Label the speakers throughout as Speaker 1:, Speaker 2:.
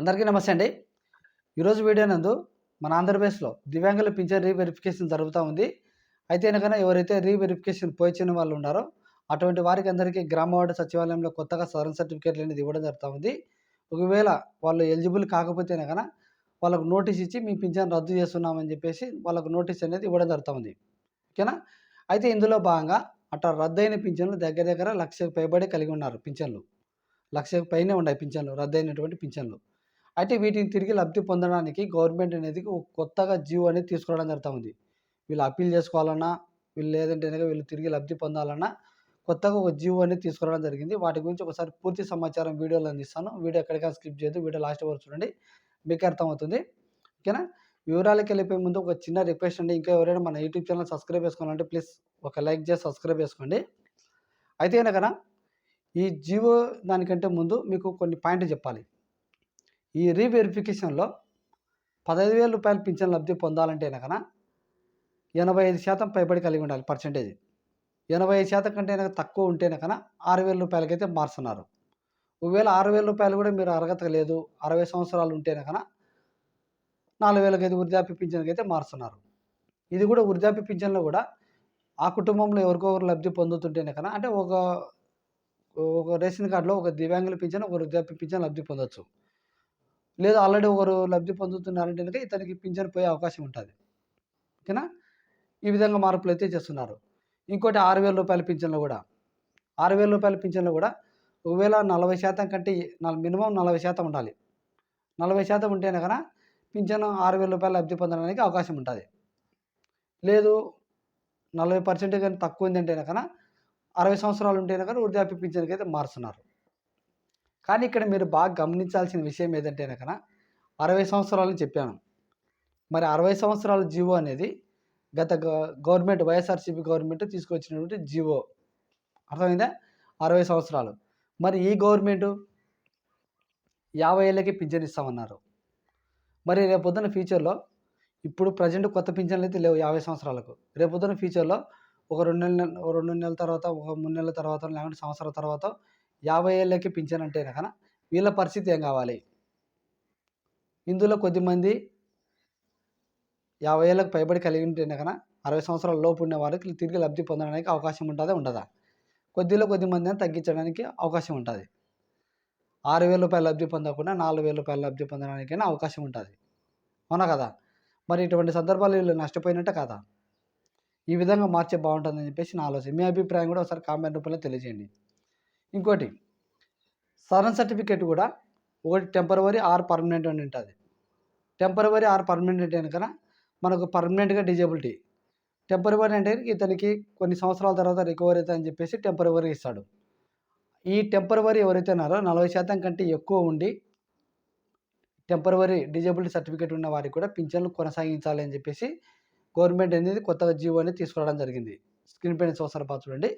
Speaker 1: అందరికీ నమస్తే అండి. ఈరోజు వీడియో నందు మన ఆంధ్రప్రదేశ్లో దివ్యాంగుల పింఛన్ రీవెరిఫికేషన్ జరుగుతూ ఉంది. అయితే కనుక ఎవరైతే రీవెరిఫికేషన్ పోయిచ్చిన వాళ్ళు ఉన్నారో అటువంటి వారికి అందరికీ గ్రామ వార్డు సచివాలయంలో కొత్తగా సదరన్ సర్టిఫికేట్లు అనేది ఇవ్వడం జరుగుతూ ఉంది. ఒకవేళ వాళ్ళు ఎలిజిబుల్ కాకపోతే కనుక వాళ్ళకు నోటీస్ ఇచ్చి మీ పింఛన్ రద్దు చేస్తున్నామని చెప్పేసి వాళ్ళకు నోటీస్ అనేది ఇవ్వడం జరుగుతూ ఉంది. ఓకేనా? అయితే ఇందులో భాగంగా అట్లా రద్దయిన పింఛన్లు దగ్గర దగ్గర లక్షకు పైబడి కలిగి ఉన్నారు పింఛన్లు. లక్షకు పైనే ఉన్నాయి పింఛన్లు రద్దయినటువంటి పింఛన్లు. అయితే వీటిని తిరిగి లబ్ధి పొందడానికి గవర్నమెంట్ అనేది కొత్తగా జీవో అనేది తీసుకురావడం జరుగుతూ ఉంది. వీళ్ళు అప్పీల్ చేసుకోవాలన్నా వీళ్ళు లేదంటే కనుక వీళ్ళు తిరిగి లబ్ధి పొందాలన్నా కొత్తగా ఒక జీవో అనేది తీసుకురావడం జరిగింది. వాటి గురించి ఒకసారి పూర్తి సమాచారం వీడియోలో అందిస్తాను వీడియో ఎక్కడికైనా స్కిప్ చేయదు వీడియో లాస్ట్ వరకు చూడండి. మీకు అర్థమవుతుంది. ఓకేనా? వివరాలకు వెళ్ళిపోయే ముందు ఒక చిన్న రిక్వెస్ట్ అండి. ఇంకా ఎవరైనా మన యూట్యూబ్ ఛానల్ సబ్స్క్రైబ్ చేసుకోవాలంటే ప్లీజ్ ఒక లైక్ చేసి సబ్స్క్రైబ్ చేసుకోండి. అయితే కనుక ఈ జియో దానికంటే ముందు మీకు కొన్ని పాయింట్లు చెప్పాలి. ఈ రీవెరిఫికేషన్లో పదహైదు వేల రూపాయలు పింఛన్ లబ్ధి పొందాలంటే కనుక ఎనభై ఐదు శాతం పైబడి కలిగి ఉండాలి పర్సంటేజ్. ఎనభై ఐదు శాతం కంటే కనుక తక్కువ ఉంటే కనుక ఆరు వేల రూపాయలకైతే మారుస్తున్నారు ఒకవేళ ఆరు వేల రూపాయలు కూడా మీరు అర్హత లేదు అరవై సంవత్సరాలు ఉంటే కనుక నాలుగు వేలకైతే వృద్ధాప్య పింఛన్కి అయితే మారుస్తున్నారు ఇది కూడా వృద్ధాప్య పింఛన్లో కూడా ఆ కుటుంబంలో ఎవరికొకరు లబ్ధి పొందుతుంటేనే కనుక అంటే ఒక ఒక రేషన్ కార్డులో ఒక దివ్యాంగుల పింఛన్ ఒక వృద్ధాప్య పింఛన్ లబ్ధి పొందొచ్చు. లేదా ఆల్రెడీ ఒకరు లబ్ధి పొందుతున్నారంటే కనుక ఇతనికి పింఛన్ పోయే అవకాశం ఉంటుంది. ఓకేనా? ఈ విధంగా మార్పులు అయితే చేస్తున్నారు. ఇంకోటి ఆరు వేల రూపాయల పింఛన్లు కూడా. ఆరు వేల రూపాయల పింఛన్లు కూడా ఒకవేళ నలభై శాతం కంటే మినిమం నలభై శాతం ఉండాలి. నలభై శాతం ఉంటేనే కన్నా పింఛను ఆరు వేల రూపాయలు లబ్ధి పొందడానికి అవకాశం ఉంటుంది. లేదు నలభై పర్సెంట్ కానీ తక్కువ ఉందంటేనే కన్నా అరవై సంవత్సరాలు ఉంటేనే కానీ వృద్ధాప్య పింఛన్కి అయితే మారుస్తున్నారు. కానీ ఇక్కడ మీరు బాగా గమనించాల్సిన విషయం ఏదంటే కనుక అరవై సంవత్సరాలని చెప్పాను. మరి అరవై సంవత్సరాల జీవో అనేది గత గవర్నమెంట్ వైఎస్ఆర్సీపీ గవర్నమెంట్ తీసుకొచ్చినటువంటి జీవో. అర్థమైందా? అరవై సంవత్సరాలు. మరి ఈ గవర్నమెంట్ యాభై ఏళ్ళకి పింఛన్ ఇస్తామన్నారు. మరి రేపొద్దున ఫ్యూచర్లో ఇప్పుడు ప్రజెంట్ కొత్త పింఛన్లు అయితే లేవు యాభై సంవత్సరాలకు. రేపొద్దున ఫ్యూచర్లో ఒక రెండు నెలల రెండు నెలల తర్వాత ఒక మూడు నెలల తర్వాత లేకుంటే సంవత్సరాల తర్వాత యాభై ఏళ్ళకి పింఛన్ అంటే కనుక వీళ్ళ పరిస్థితి ఏం కావాలి? ఇందులో కొద్దిమంది యాభై ఏళ్ళకు పైబడి కలిగి ఉంటేనే కనుక అరవై సంవత్సరాల లోపు ఉన్న వారికి తిరిగి లబ్ధి పొందడానికి అవకాశం ఉంటుందా ఉండదా? కొద్దిలో కొద్ది మంది తగ్గించడానికి అవకాశం ఉంటుంది. ఆరు వేల రూపాయలు లబ్ధి పొందకుండా నాలుగు వేల రూపాయలు లబ్ధి పొందడానికైనా అవకాశం ఉంటుంది. అవునా కదా? మరి ఇటువంటి సందర్భాలు వీళ్ళు నష్టపోయినట్టే కదా? ఈ విధంగా మార్చే బాగుంటుందని చెప్పేసి నా ఆలోచన. మీ అభిప్రాయం కూడా ఒకసారి కామెంట్ రూపంలో తెలియజేయండి. ఇంకోటి సరన్ సర్టిఫికేట్ కూడా ఒకటి టెంపరవరీ ఆర్ పర్మనెంట్ అని ఉంటుంది. టెంపరవరీ ఆర్ పర్మనెంట్ కనుక మనకు పర్మనెంట్గా డిజేబిలిటీ. టెంపరవరీ అంటే ఇతనికి కొన్ని సంవత్సరాల తర్వాత రికవరీ అవుతుందని చెప్పేసి టెంపరవరీ ఇస్తాడు. ఈ టెంపరవరీ ఎవరైతే ఉన్నారో నలభై శాతం కంటే ఎక్కువ ఉండి టెంపరవరీ డిజేబిలిటీ సర్టిఫికేట్ ఉన్న వారికి కూడా పింఛన్లు కొనసాగించాలి అని చెప్పేసి గవర్నమెంట్ అనేది కొత్తగా జీవో అనేది తీసుకురావడం జరిగింది. స్క్రీన్ పైన సంవత్సరాల పాత చూడండి.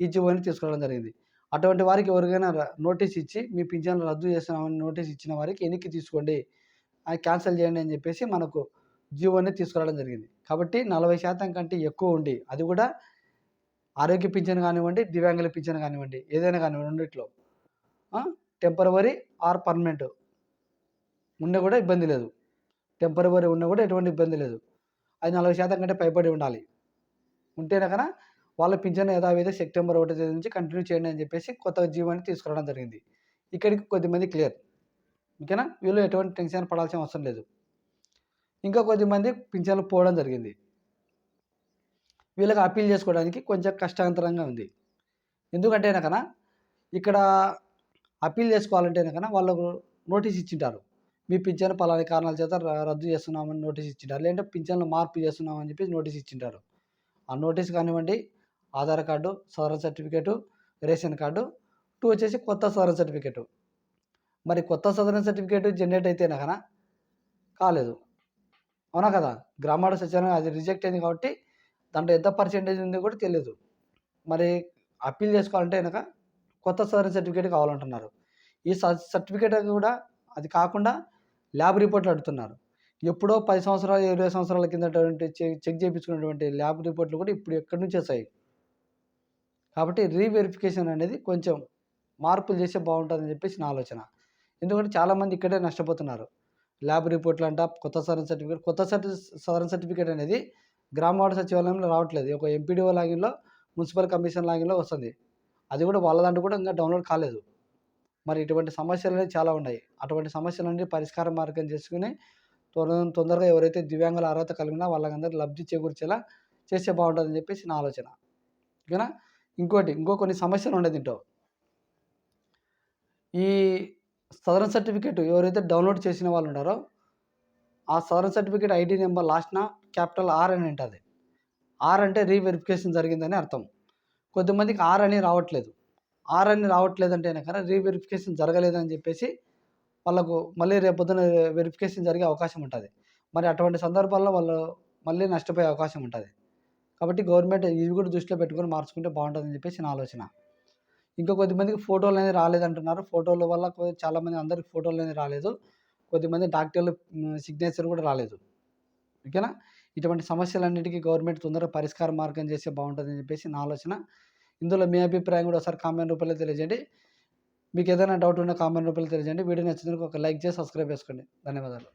Speaker 1: ఈ జీవో అనేది తీసుకురావడం జరిగింది. అటువంటి వారికి ఎవరికైనా నోటీస్ ఇచ్చి మీ పింఛన్లు రద్దు చేస్తున్నామని నోటీస్ ఇచ్చిన వారికి వెనక్కి తీసుకోండి అది క్యాన్సిల్ చేయండి అని చెప్పేసి మనకు జీవోని తీసుకురావడం జరిగింది. కాబట్టి నలభై శాతం కంటే ఎక్కువ ఉండి అది కూడా ఆరోగ్య పింఛన్ కానివ్వండి దివ్యాంగుల పింఛన్ కానివ్వండి ఏదైనా కానివ్వండి రెండిట్లో. Temporary or permanent. ఉన్న కూడా ఇబ్బంది లేదు. టెంపరవరీ ఉన్న కూడా ఎటువంటి ఇబ్బంది లేదు. అది నలభై శాతం కంటే పైబడి ఉండాలి. ఉంటేనే కన్నా వాళ్ళ పింఛన్ యథావిధి సెప్టెంబర్ ఒకటి తేదీ నుంచి కంటిన్యూ చేయండి అని చెప్పేసి కొత్త జీవాన్ని తీసుకురావడం జరిగింది. ఇక్కడికి కొద్దిమంది క్లియర్. ఓకేనా? వీళ్ళు ఎటువంటి టెన్షన్ పడాల్సిన అవసరం లేదు. ఇంకా కొద్దిమంది పింఛన్లు పోవడం జరిగింది. వీళ్ళకి అప్పీల్ చేసుకోవడానికి కొంచెం కష్టాంతరంగా ఉంది. ఎందుకంటే కనుక ఇక్కడ అప్పీల్ చేసుకోవాలంటే కనుక వాళ్ళకు నోటీస్ ఇచ్చింటారు. మీ పింఛను పలాని కారణాల చేత రద్దు చేస్తున్నామని నోటీస్ ఇచ్చింటారు. లేదంటే పింఛన్లు మార్పు చేస్తున్నామని చెప్పి నోటీస్ ఇచ్చింటారు. ఆ నోటీస్ కానివ్వండి ఆధార్ కార్డు సవరణ సర్టిఫికేటు రేషన్ కార్డు టూ వచ్చేసి కొత్త సవరణ సర్టిఫికేటు. మరి కొత్త సవరణ సర్టిఫికేట్ జనరేట్ అయితే కనుక కాలేదు. అవునా కదా? గ్రామాడ సచివాలయం అది రిజెక్ట్ అయింది కాబట్టి దాంట్లో ఎంత పర్సెంటేజ్ ఉంది కూడా తెలియదు మరి అప్పీల్ చేసుకోవాలంటే కనుక కొత్త సవరణ సర్టిఫికేట్ కావాలంటున్నారు. ఈ సర్టిఫికేట్ కూడా అది కాకుండా ల్యాబ్ రిపోర్ట్లు అడుగుతున్నారు. ఎప్పుడో పది సంవత్సరాలు ఇరవై సంవత్సరాల కిందటువంటి చెక్ చేయించుకున్నటువంటి ల్యాబ్ రిపోర్ట్లు కూడా ఇప్పుడు ఎక్కడి నుంచి వస్తాయి? కాబట్టి రీవెరిఫికేషన్ అనేది కొంచెం మార్పులు చేస్తే బాగుంటుందని చెప్పేసి నా ఆలోచన. ఎందుకంటే చాలామంది ఇక్కడే నష్టపోతున్నారు. ల్యాబ్ రిపోర్ట్లు అంట కొత్త సదరన్ సర్టిఫికేట్ కొత్త సర్టి సదరన్ సర్టిఫికేట్ అనేది గ్రామ సచివాలయంలో రావట్లేదు. ఒక ఎంపీడీఓ లాగిన్లో మున్సిపల్ కమిషన్ లాగిన్లో వస్తుంది. అది కూడా వాళ్ళ దాంట్లో కూడా ఇంకా డౌన్లోడ్ కాలేదు. మరి ఇటువంటి సమస్యలు అనేవి చాలా ఉన్నాయి. అటువంటి సమస్యలన్నీ పరిష్కార మార్గం చేసుకుని తొందర తొందరగా ఎవరైతే దివ్యాంగుల అర్హత కలిగినా వాళ్ళందరూ లబ్ధి చేకూర్చేలా చేస్తే బాగుంటుందని చెప్పేసి నా ఆలోచన. ఓకేనా? ఇంకోటి ఇంకో కొన్ని సమస్యలు ఉండే దీంట్లో. ఈ సదరన్ సర్టిఫికేట్ ఎవరైతే డౌన్లోడ్ చేసిన వాళ్ళు ఉన్నారో ఆ సదరన్ సర్టిఫికేట్ ఐడి నెంబర్ లాస్ట్న క్యాపిటల్ ఆర్ అని ఉంటుంది. ఆర్ అంటే రీవెరిఫికేషన్ జరిగిందని అర్థం. కొద్దిమందికి ఆర్ అని రావట్లేదు. ఆర్ అని రావట్లేదు అంటే కనుక రీవెరిఫికేషన్ జరగలేదని చెప్పేసి వాళ్ళకు మళ్ళీ రేపొద్దున వెరిఫికేషన్ జరిగే అవకాశం ఉంటుంది. మరి అటువంటి సందర్భాల్లో వాళ్ళు మళ్ళీ నష్టపోయే అవకాశం ఉంటుంది. కాబట్టి గవర్నమెంట్ ఇవి కూడా దృష్టిలో పెట్టుకొని మార్చుకుంటే బాగుంటుందని చెప్పేసి నా ఆలోచన. ఇంకా కొద్దిమందికి ఫోటోలు అనేది రాలేదంటున్నారు. ఫోటోల వల్ల చాలామంది అందరికి ఫోటోలు అనేది రాలేదు. కొద్దిమంది డాక్టర్లు సిగ్నేచర్ కూడా రాలేదు. ఓకేనా? ఇటువంటి సమస్యలన్నిటికీ గవర్నమెంట్ తొందరగా పరిష్కార మార్గం చేస్తే బాగుంటుందని చెప్పేసి నా ఆలోచన. ఇందులో మీ అభిప్రాయం కూడా ఒకసారి కామెంట్ రూపంలో తెలియజేయండి. మీకు ఏదైనా డౌట్ ఉన్నా కామెంట్ రూపంలో తెలియజేయండి. వీడియో నచ్చినందుకు ఒక లైక్ చేసి సబ్స్క్రైబ్ చేసుకోండి. ధన్యవాదాలు.